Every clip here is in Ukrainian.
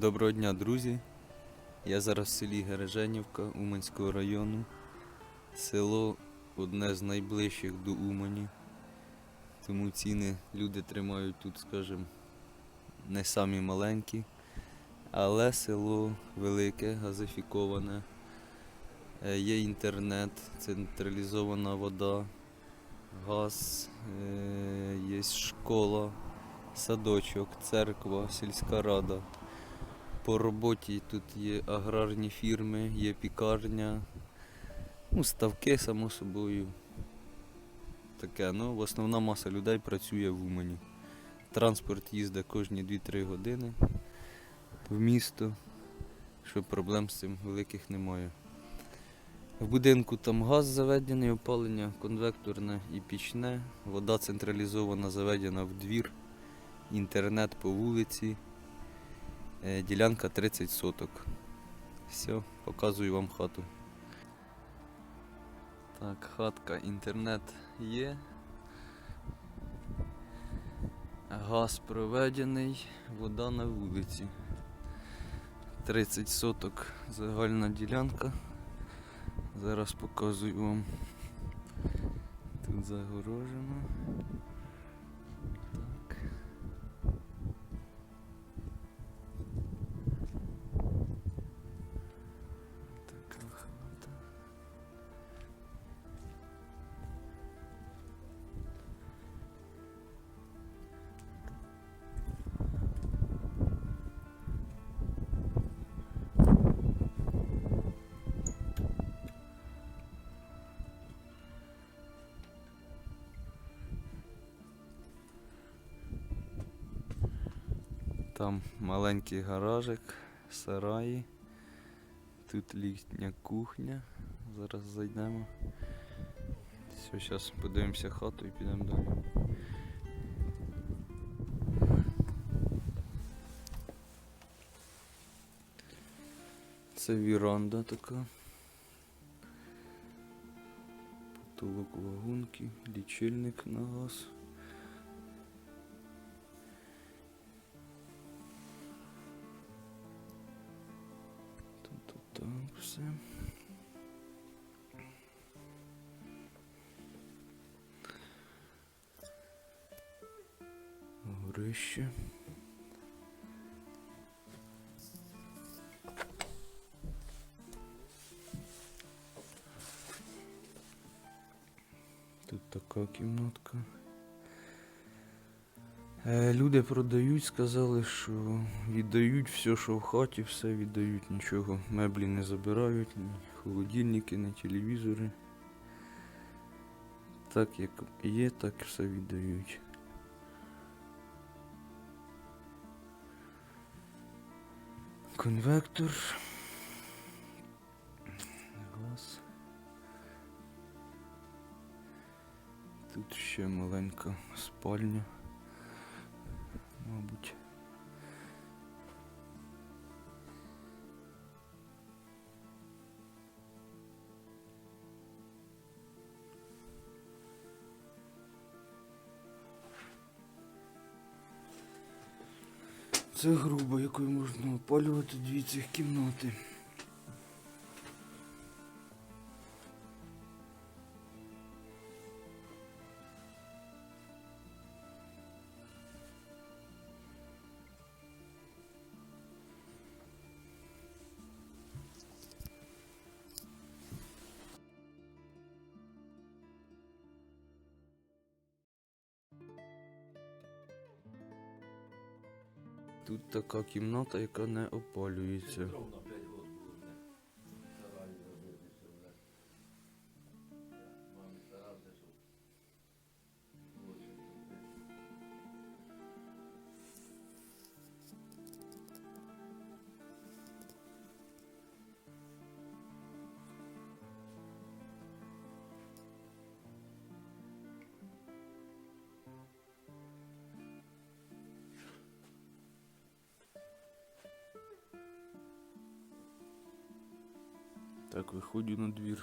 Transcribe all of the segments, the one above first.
Доброго дня, друзі. Я зараз в селі Гереженівка Уманського району. Село одне з найближчих до Умані. Тому ціни люди тримають тут, скажімо, не самі маленькі. Але село велике, газифіковане. Е, Є інтернет, централізована вода, газ, е, є школа, садочок, церква, сільська рада. По роботі тут є аграрні фірми, є пікарня, ну, ставки, само собою. Таке, ну, основна маса людей працює в Умані. Транспорт їздить кожні 2-3 години в місто, що проблем з цим великих немає. В будинку там газ заведений, опалення конвекторне і пічне, вода централізована заведена в двір, інтернет по вулиці. Е, Ділянка 30 соток. Все, показую вам хату. Так, хатка, інтернет є. Газ проведений, вода на вулиці. 30 соток загальна ділянка. Зараз показую вам. Тут загорожено. Там маленький гаражик, сараї. Тут літня кухня. Зараз зайдемо. Все, зараз подивимося хату і підемо далі. Це віранда така. Потолок вагонки, лічильник на газ. Так все. Горище. Тут така кімнатка. Е, Люди продають, сказали, що віддають все, що в хаті, все віддають, нічого, меблі не забирають, ні холодильники, ні телевізори. Так як є, так все віддають. Конвектор. Газ. Тут ще маленька спальня. Мабуть. Це грубо, якою можна опалювати дві цих кімнати. Тут така кімната, яка не опалюється. Так, виходжу на дверь,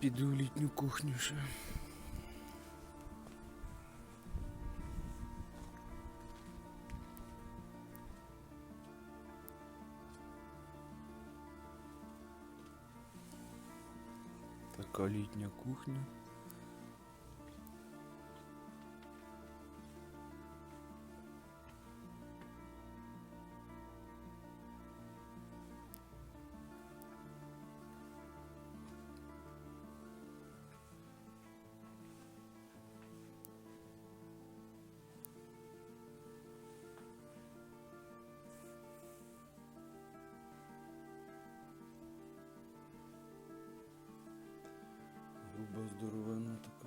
пиду в літню кухню же. Така літня кухня. Груба здоровена така.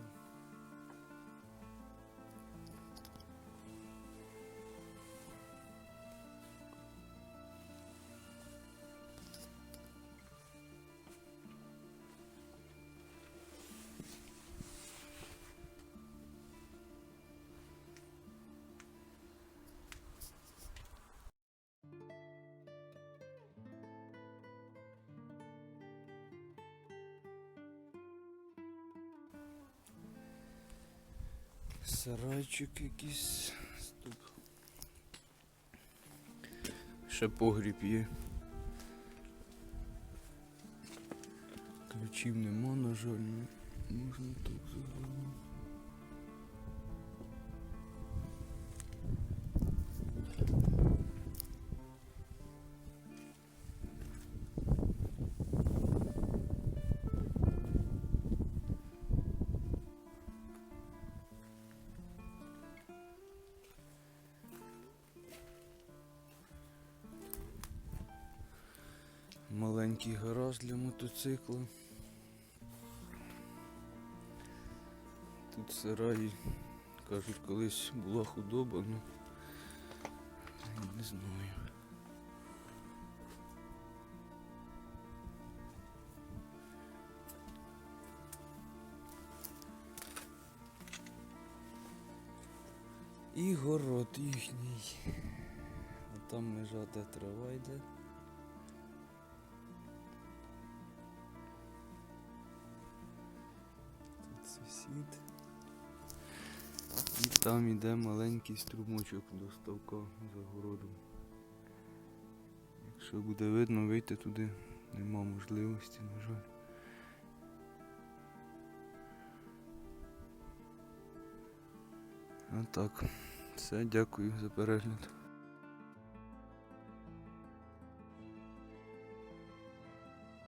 Сарайчик якийсь. Стоп. Ще погріб є. Ключів нема, на жаль, ну, можна так загалом. Маленький гараж для мотоцикла. Тут сараї, кажуть, колись була худоба, ну не знаю. І город їхній. А там межа де трава йде. Сусід. І там іде маленький струмочок до ставка за городом. Якщо буде видно, вийти туди нема можливості, на жаль. А так, все, дякую за перегляд.